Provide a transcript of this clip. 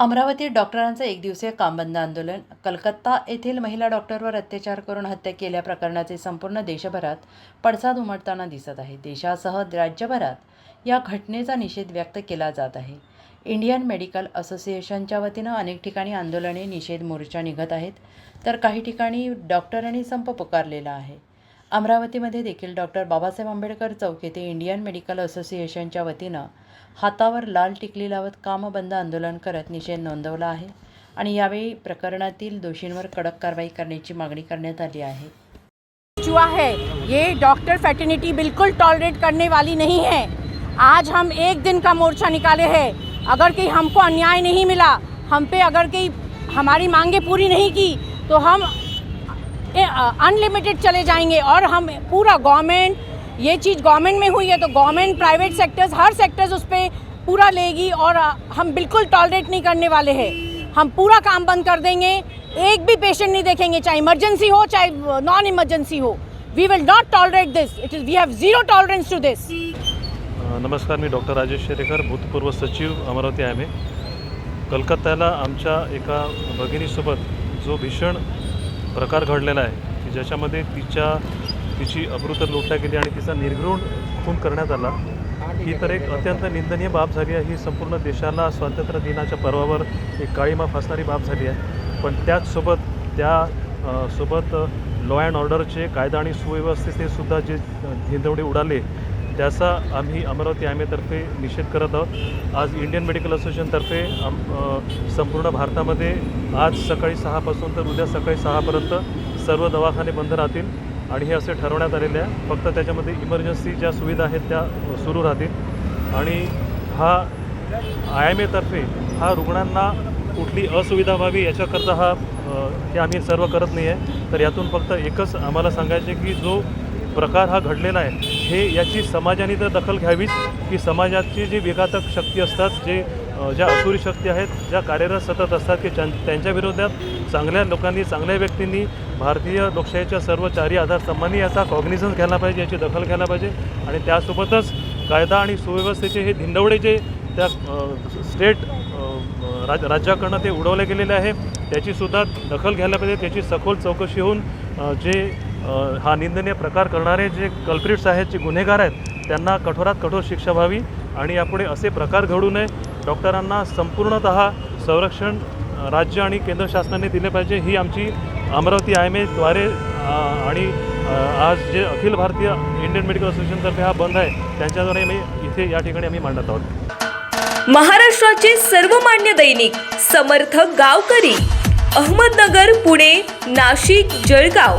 अमरावतीत डॉक्टरांचं एक दिवसीय कामबंद आंदोलन. कलकत्ता येथील महिला डॉक्टरवर अत्याचार करून हत्या केल्या प्रकरणाचे संपूर्ण देशभरात पडसाद उमटताना दिसत आहे. देशासह राज्यभरात या घटनेचा निषेध व्यक्त केला जात आहे. इंडियन मेडिकल असोसिएशनच्या वतीनं अनेक ठिकाणी आंदोलने निषेध मोर्चा निघत आहेत तर काही ठिकाणी डॉक्टरांनी संप पुकारलेला आहे. अमरावतीमध्ये देखील डॉक्टर बाबासाहेब आंबेडकर चौक येथे इंडियन मेडिकल असोसिएशनच्या वतीनं हातावर लाल टिकली लावत कामबंद आंदोलन करत निषेध नोंदवला आहे आणि यावेळी प्रकरणातील दोषींवर कडक कारवाई करण्याची मागणी करण्यात आली आहे. है ये डॉक्टर फैटर्निटी बिल्कुल टॉलरेट करने वाली नहीं है. आज हम एक दिन का मोर्चा निकाले हैं. अगर कि हमको अन्याय नहीं मिला हम पे अगर कि हमारी मांगे पूरी नहीं की तो हम अनलिमिटेड चले जाएंगे और हम पूरा गवर्नमेंट ये चीज़ गवर्नमेंट में हुई है तो गवर्नमेंट प्राइवेट सेक्टर्स हर सेक्टर्स उस पर पूरा लेगी और हम बिल्कुल टॉलरेट नहीं करने वाले हैं। हम पूरा काम बंद कर देंगे एक भी पेशेंट नहीं देखेंगे चाहे इमरजेंसी हो चाहे नॉन इमरजेंसी हो। We will not tolerate this it is we have zero tolerance to this नमस्कार मी डॉक्टर राजेश शेरेकर भूतपूर्व सचिव अमरावती आय कलकत्त्याला आमच्या एका भगिनीसोबत जो भीषण प्रकार घडलेला आहे की ज्याच्यामध्ये तिच्या तिची अमृत लुटल्या गेली आणि तिचा निर्घृण खून करण्यात आला. ही तर एक अत्यंत निंदनीय बाब झाली आहे. ही संपूर्ण देशाला स्वातंत्र्य दिनाच्या पर्वावर एक काळीमा फासणारी बाब झाली आहे. पण त्याचसोबत त्या सोबत लॉ अँड ऑर्डरचे कायदा आणि सुव्यवस्थेचे सुद्धा जे धिंदवडे उडाले त्याचा आम्ही अमरावती आम्हीतर्फे निषेध करत आहोत. आज इंडियन मेडिकल असोसिएशनतर्फे आम संपूर्ण भारतामध्ये आज सकाळी सहापासून तर उद्या सकाळी सहापर्यंत सर्व दवाखाने बंद राहतील आणि हे असे ठरवण्यात आलेले आहे. फक्त त्याच्यामध्ये इमर्जन्सी ज्या सुविधा आहेत त्या सुरू राहतील. आणि हा आय एम एतर्फे हा रुग्णांना कुठली असुविधा व्हावी याच्याकरता हा हे आम्ही सर्व करत नाही आहे तर यातून फक्त एकच आम्हाला सांगायचे की जो प्रकार हा घडलेला आहे. हे याची समाजाने तर दखल घ्यावीच. की समाजाची जी विघातक शक्ती असतात जे ज्या असुरी शक्ती आहेत ज्या कार्यरत सतत असतात की ज्यां त्यांच्या विरोधात चांगल्या लोकांनी चांगल्या व्यक्तींनी भारतीय लोकशाहीच्या सर्व चारी आधारस्तंभांनी याचा कॉग्निझन्स घ्यायला पाहिजे याची दखल घ्यायला पाहिजे. आणि त्यासोबतच कायदा आणि सुव्यवस्थेचे हे धिंडवडे जे त्या स्टेट राज राज्याकडनं ते उडवले गेलेले आहे त्याचीसुद्धा दखल घ्यायला पाहिजे. त्याची सखोल चौकशी होऊन जे हा निंदनीय प्रकार करणारे जे कल्प्रिट्स आहेत जे गुन्हेगार आहेत त्यांना कठोरात कठोर शिक्षा व्हावी आणि यापुढे असे प्रकार घडू नये. डॉक्टरांना संपूर्णतः संरक्षण राज्य आणि केंद्र शासनाने दिले पाहिजे. ही आमची अमरावती आय एम एद्वारे आणि आज जे अखिल भारतीय इंडियन मेडिकल असोसिएशनतर्फे हा बंद आहे त्यांच्याद्वारे मी इथे या ठिकाणी आम्ही मांडत आहोत. महाराष्ट्राचे सर्वमान्य दैनिक समर्थ गावकरी अहमदनगर पुणे नाशिक जळगाव.